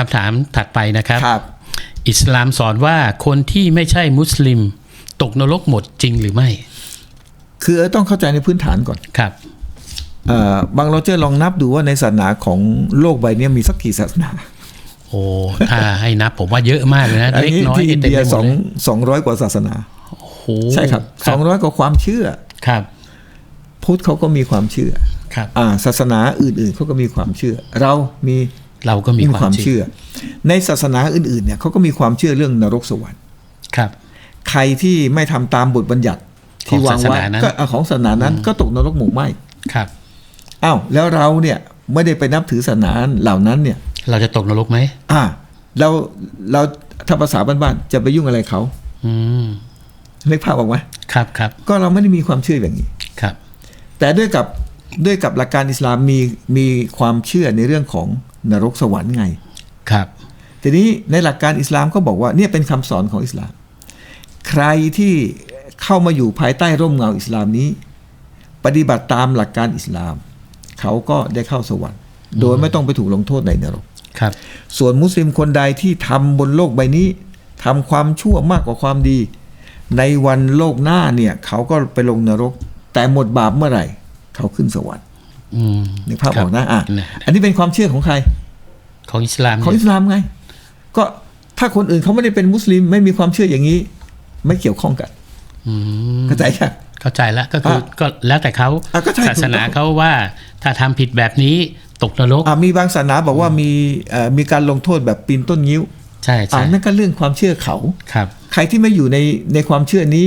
คำถามถัดไปนะครับครับอิสลามสอนว่าคนที่ไม่ใช่มุสลิม ตกนรกหมดจริงหรือไม่ คือต้องเข้าใจในพื้นฐานก่อนครับเอ่อบางโรเจอร์ลองนับดูว่าในศาสนาของโลกใบนี้มีสักกี่ศาสนา โอ้ถ้าให้นับผมว่าเยอะมากเลยนะอันเล็กนี้น้อยที่อินต็มเดียไปหมสองลสองร้อยกว่าศาสนาโอ้โหใช่ครับสองร้อยกว่าความเชื่อครับพุทธเขาก็มีความเชื่อครับอ่าศาสนาอื่นๆเขาก็มีความเชื่อ เรามี เราก็มีความเชื่อ ในศาสนาอื่นๆเนี่ยเขาก็มีความเชื่อเรื่องนรกสวรรค์ครับ ใครที่ไม่ทำตามบทบัญญัติที่ของวางไว้ศาสนานั้นก็อะของศาสนานั้นก็ตกนรกหมู่ไหมครับอ้าวแล้วเราเนี่ยไม่ได้ไปนับถือศาสนาเหล่านั้นเนี่ย เราจะตกนรกไหมอ่าเราเราถ้าภาษาบ้านๆจะไปยุ่งอะไรเขา อืมนึกภาพออกไหมครับครับก็เราไม่ได้มีความเชื่ออย่างนี้ครับ แต่ด้วยกับด้วยกับหลักการอิสลามมีมีความเชื่อในเรื่องของ นรกสวรรค์ไง ครับ ทีนี้ในหลักการอิสลามก็บอกว่าเนี่ยเป็นคำสอนของอิสลาม ใครที่เข้ามาอยู่ภายใต้ร่มเงาอิสลามนี้ ปฏิบัติตามหลักการอิสลาม เขาก็ได้เข้าสวรรค์ โดยไม่ต้องไปถูกลงโทษในนรกครับ ส่วนมุสลิมคนใดที่ทำบนโลกใบนี้ทำความชั่วมากกว่าความดี ในวันโลกหน้าเนี่ยเขาก็ไปลงนรก แต่หมดบาปเมื่อไหร่ เขาขึ้นสวรรค์อืม นึกภาพคอรัอกนะอะนะอันนี้เป็นความเชื่อของใคร ของอิสลามของเนี่ยอิสลามไง ก็ถ้าคนอื่นเขาไม่ได้เป็นมุสลิม ไม่มีความเชื่ออย่างนี้ ไม่เกี่ยวข้องกันอืมเข้าใจใช่เข้าใจแล้วก็คืออะก็แล้วแต่เขาอะก็ใช่ศาสนาถูกต้องเขาว่าถ้าทำผิดแบบนี้ตกนรกอะมีบางศาสนาบอกว่ามีเอ่อมีการลงโทษแบบปีนต้นงิ้ว ใช่อ่าใช่นั่นก็เรื่องความเชื่อเขาครับ ใครที่ไม่อยู่ในในความเชื่อนี้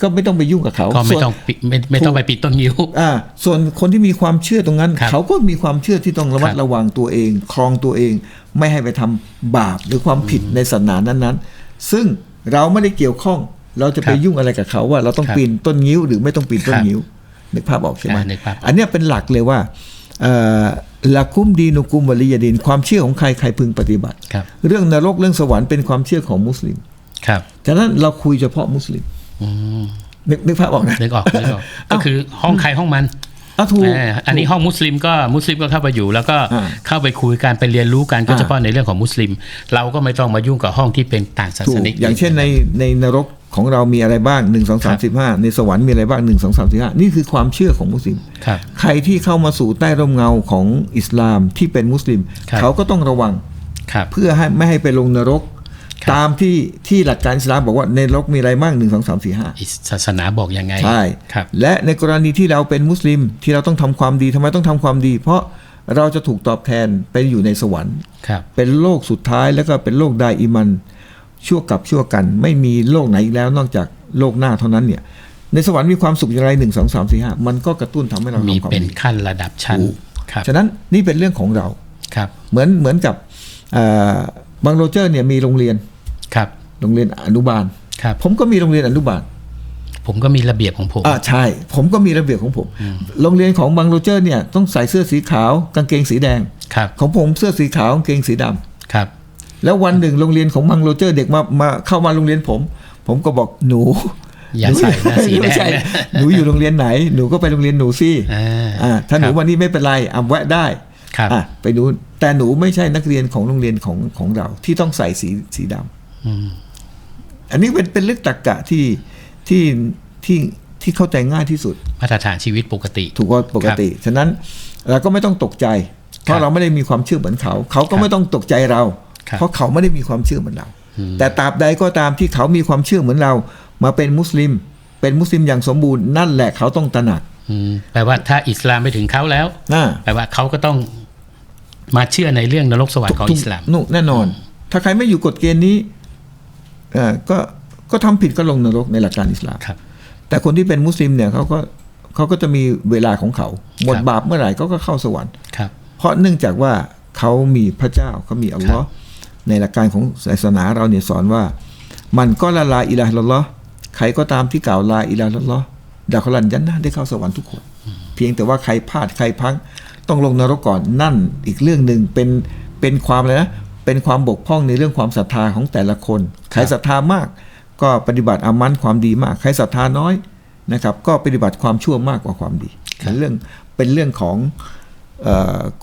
ก็ไม่ต้องไปยุ่งกับเขาก็ไม่ส่วนต้องปิไม่ไม่ต้องไปปิดต้นยิ้วอ่าส่วนคนที่มีความเชื่อตรงนั้นครับเขาก็มีความเชื่อที่ต้องระมัดครับระวังตัวเอง ครองตัวเอง ไม่ให้ไปทำบาปหรือความผิดในศาสนานั้นๆ ซึ่งเราไม่ได้เกี่ยวข้อง เราจะไปครับยุ่งอะไรกับเขาว่า เราต้องครับปีนต้นงิ้วหรือไม่ต้องปีนต้นครับงิ้วนึกภาพออกใช่ไหมอ่านึกภาพออกอันเนี้ยเป็นหลักเลยว่าเอ่อละคุมดีนุกุมวลิยดิน ความเชื่อของใครใครพึงปฏิบัติครับเรื่องนรกเรื่องสวรรค์เป็นความเชื่อของมุสลิมครับฉะนั้นเราคุยเฉพาะมุสลิมอืม นึกนึกภาพออกนะนึกออกนึกออกก็คือห้องใครห้องมันอะถูกเอออันนี้ห้องมุสลิมก็มุสลิมก็เข้าไปอยู่ แล้วก็อ่าเข้าไปคุยกันไปเรียนรู้กันก็อ่าเฉพาะในเรื่องของมุสลิม เราก็ไม่ต้องมายุ่งกับห้องที่เป็นต่างศาถูสกนิกอย่างเช่นในในนรกของเรามีอะไรบ้าง1 2 3 5ในสวรรค์มีอะไรบ้าง 1 2 3 4 5นี่คือความเชื่อของมุสลิมครับใครที่เข้ามาสู่ใต้ร่มเงาของอิสลามที่เป็นมุสลิมครับเขาก็ต้องระวังครับเพื่อให้ไม่ให้ไปลงนรกครับ ตามที่ที่หลักการอิสลามบอกว่าในนรกมีอะไรบ้าง1 2 3 4 5อิสศาสนาบอกยังไงใช่ครับและในกรณีที่เราเป็นมุสลิมที่เราต้องทำความดีทำไมต้องทำความดี เพราะเราจะถูกตอบแทนไปอยู่ในสวรรค์ครับเป็นโลกสุดท้ายแล้วก็เป็นโลกไดอิมัน ชั่วกับชั่วกัน ไม่มีโลกไหนอีกแล้วนอกจากโลกหน้าเท่านั้นเนี่ยในสวรรค์มีความสุขอย่างไรหนึ่งสองสามสี่ห้ามันก็กระตุ้นทำให้เรามีทำความเป็นดีขั้นระดับชั้นถูกครับฉะนั้นนี่เป็นเรื่องของเราครับเหมือนเหมือนกับเอ่อ บางโรเจอร์เนี่ยมีโรงเรียนครับ โรงเรียนอนุบาลครับ ผมก็มีโรงเรียนอนุบาล ผมก็มีระเบียบของผมอ่าใช่ ผมก็มีระเบียบของผม โรงเรียนของบางโรเจอร์เนี่ยต้องใส่เสื้อสีขาวกางเกงสีแดงครับของผมเสื้อสีขาวกางเกงสีดำครับ แล้ววันหนึ่งโรงเรียนของบางโรเจอร์เด็กมามาเข้ามาโรงเรียนผม ผมก็บอกหนูอย่าใส่หน้าสีแดไม่งใช่นะหนูอยู่โรงเรียนไหน หนูก็ไปโรงเรียนหนูสิอ่าอ่าถ้าหนูครับวันนี้ไม่เป็นไรอะแวะได้ครับอะ ไปดูแต่หนูไม่ใช่นักเรียนของโรงเรียนของของเรา ที่ต้องใส่สีสีดำอืมอันนี้เป็นเป็นเรื่องตรรกะที่ที่ที่ที่เข้าใจง่ายที่สุด มาตรฐานชีวิตปกติ ถูกกว่าปกติ ฉะนั้นเราก็ไม่ต้องตกใจ เพครัราะบเราไม่ได้มีความเชื่อเหมือนเขา เขาก็ครับไม่ต้องตกใจเราครับเพราะเขาไม่ได้มีความเชื่อเหมือนเราอืมแต่ตราบใดก็ตามที่เขามีความเชื่อเหมือนเรา มาเป็นมุสลิม เป็นมุสลิมอย่างสมบูรณ์นั่นแหละเขาต้องตระหนักอืมแปลว่าถ้าอิสลามไปถึงเขาแล้วนะแปลว่าเขาก็ต้อง มาเชื่อในเรื่องนรกสวรรค์ของอิสลามนุแน่นอน ถ้าใครไม่อยู่กฎเกณฑ์นี้เอ่อก็ก็ทำผิดก็ลงนรกในหลักการอิสลามครับแต่คนที่เป็นมุสลิมเนี่ยเขาก็เขาก็จะมีเวลาของเขา หมดครับบาปเมื่อไหร่เขาก็เข้าสวรรค์ครับเพราะเนื่องจากว่าเขามีพระเจ้าเขามีอัลลอฮ์ในหลักการของศาสนาเราเนี่ยสอนว่า มันก็ละลาอิลาฮิลลอฮ์ใครก็ตามที่กล่าวลาอิลาฮิลลอฮ์ดาคอลันยันนะห์ได้เข้าสวรรค์ทุกคน เพียงแต่ว่าใครพลาดใครพลัง ต้องลงนรกก่อนนั่นอีกเรื่องหนึ่งเป็นเป็นความเลยนะเป็นความบกพร่องในเรื่องความศรัทธาของแต่ละคนใครศรัทธามาก ก็ปฏิบัติอามันความดีมากใครศรัทธาน้อยนะครับ ก็ปฏิบัติความชั่วมากกว่าความดีเป็นเรื่องเป็นเรื่องของ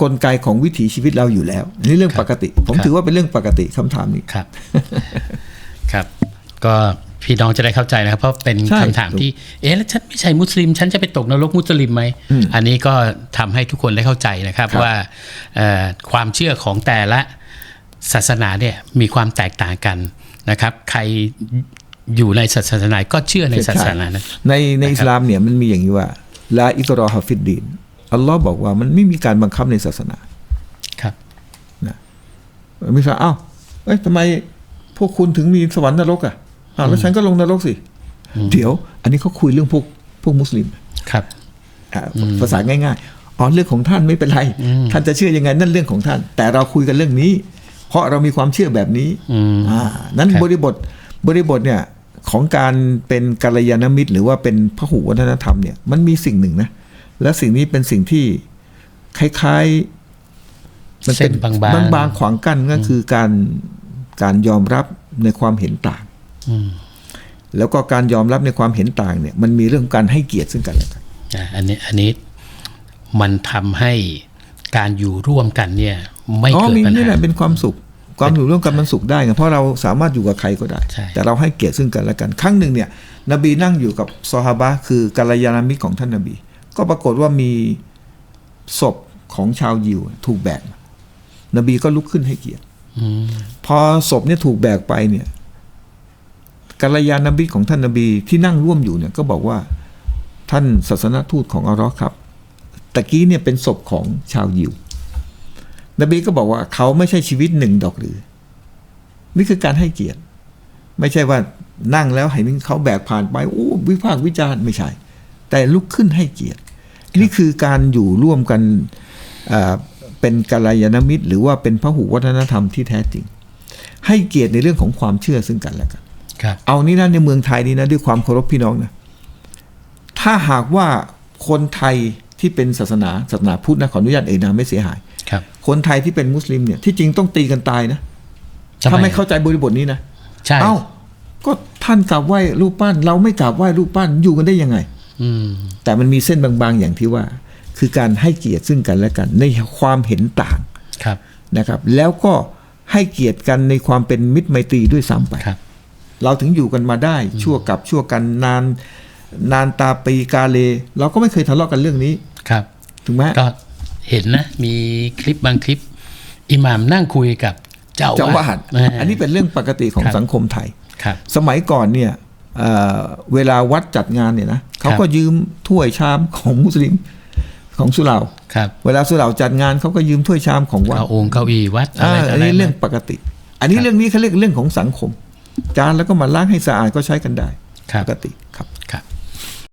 กลไกของวิถีชีวิตเราอยู่แล้วนนี้เรื่องปกติ ผมถือว่าเป็นเรื่องปกติคำถามนี้ครับ ครับ ก็ พี่น้องจะได้เข้าใจนะครับ เพราะเป็นใช่คำถามที่ เอ๊ะแล้วฉันไม่ใช่มุสลิม ฉันจะไปตกนรกมุสลิมไหม อันนี้ก็ทำให้ทุกคนได้เข้าใจนะครับครับว่าเอ่อความเชื่อของแต่ละศาสนาเนี่ยมีความแตกต่างกันนะครับ ใครอยู่ในศาสนาก็เชื่อในศาสนานั้นในในอิสลามเนี่ยมันมีอย่างนี้ว่าลาอิกรอฮาฟิดดีนอัลลอฮ์บอกว่ามันไม่มีการบังคับในศาสนาครับมิสาอ้าวเอ้ยทำไมพวกคุณถึงมีสวรรค์นรกอะ อ้าวแล้วฉันก็ลงนรกสิ เดี๋ยว อันนี้เขาคุยเรื่องพวกพวกมุสลิม ครับอ่าภาษาง่ายๆอ๋อเรื่องของท่านไม่เป็นไร ท่านจะเชื่อยังไงนั่นเรื่องของท่าน แต่เราคุยกันเรื่องนี้ เพราะเรามีความเชื่อแบบนี้อืมอ่านั้นครับบริบทบริบทเนี่ยของการเป็นกัลยาณมิตร หรือว่าเป็นพหุวัฒนธรรมเนี่ยมันมีสิ่งหนึ่งนะ และสิ่งนี้เป็นสิ่งที่คล้ายๆเส้นบางๆบางๆขวางกั้นก็คือการการยอมรับในความเห็นต่างอืม แล้วก็การยอมรับในความเห็นต่างเนี่ย มันมีเรื่องการให้เกียรติซึ่งกันและกันอะอันนี้อันนี้มันทำให้การอยู่ร่วมกันเนี่ย ไม่อ๋อเกิดมีปัญนี่แหหาละเป็นความสุข ความอยู่ร่วมกันมันสุขได้ไงเพราะเราสามารถอยู่กับใครก็ได้ใช่แต่เราให้เกียรติซึ่งกันและกัน ครั้งหนึ่งเนี่ย นบีนั่งอยู่กับซอฮาบะห์คือกัลยาณมิตรของท่านนบี ก็ปรากฏว่ามีศพของชาวยิวถูกแบกมานบีก็ลุกขึ้นให้เกียรติอืมพอศพเนี่ยถูกแบกไปเนี่ย กัลยาณมิตรของท่านนบีที่นั่งร่วมอยู่เนี่ยก็บอกว่าท่านศาสนทูตของอัลเลอฮ์ครับตะกี้เนี่ยเป็นศพของชาวยิว นบีก็บอกว่าเขาไม่ใช่ชีวิตหนึ่งดอกหรือ นี่คือการให้เกียรติ ไม่ใช่ว่านั่งแล้วให้เขาแบกผ่านไปโอ้วิพากษ์วิจารณ์ไม่ใช่ แต่ลุกขึ้นให้เกียรติ นี่คือการอยู่ร่วมกันอ่าเป็นกัลยาณมิตร หรือว่าเป็นพหุวัฒนธรรมที่แท้จริง ให้เกียรติในเรื่องของความเชื่อซึ่งกันและกันครับ เอานี่นะในเมืองไทยนี่นะด้วยความเคารพพี่น้องนะถ้าหากว่าคนไทยที่เป็นศาสนาศาสนาพุทธนะขออนุญาตเอ่ยนามไม่เสียหายครับ คนไทยที่เป็นมุสลิมเนี่ยที่จริงต้องตีกันตายนะถ้าไม่เข้าใจบริบทนี้นะใช่เอ้าก็ท่านกราบไหว้รูปปั้น เราไม่กราบไหว้รูปปั้นอยู่กันได้ยังไง อืมแต่มันมีเส้นบางๆอย่างที่ว่า คือการให้เกียรติซึ่งกันและกัน ในความเห็นต่างครับนะครับ แล้วก็ให้เกียรติกันในความเป็นมิตรไมตรีด้วยซ้ำไปครับ เราถึงอยู่กันมาได้ ชั่วกับชั่วกันนานนานตาปีกาเล เราก็ไม่เคยทะเลาะกันเรื่องนี้ครับถูกไหมก็เห็นนะ มีคลิปบางคลิป อิหม่ามนั่งคุยกับเจ้าเจ้าวาดาอันนี้เป็นเรื่องปกติของครับสังคมไทยครับ สมัยก่อนเนี่ยเอ่อเวลาวัดจัดงานเนี่ยนะเขาก็ยืมถ้วยชามของมุสลิมของสุเหร่าครับเวลาสุเหร่าจัดงานเขาก็ยืมถ้วยชามของวัดเก้าองค์เก้าอี้วัดอะไรอ่าต่ออัอะนไรนี้เรื่องมาปกติ อันนี้เรื่องนี้เขาเรียกเรื่องของสังคม จานแล้วก็มาล้างให้สะอาดก็ใช้กันได้ครับปกติครับครับ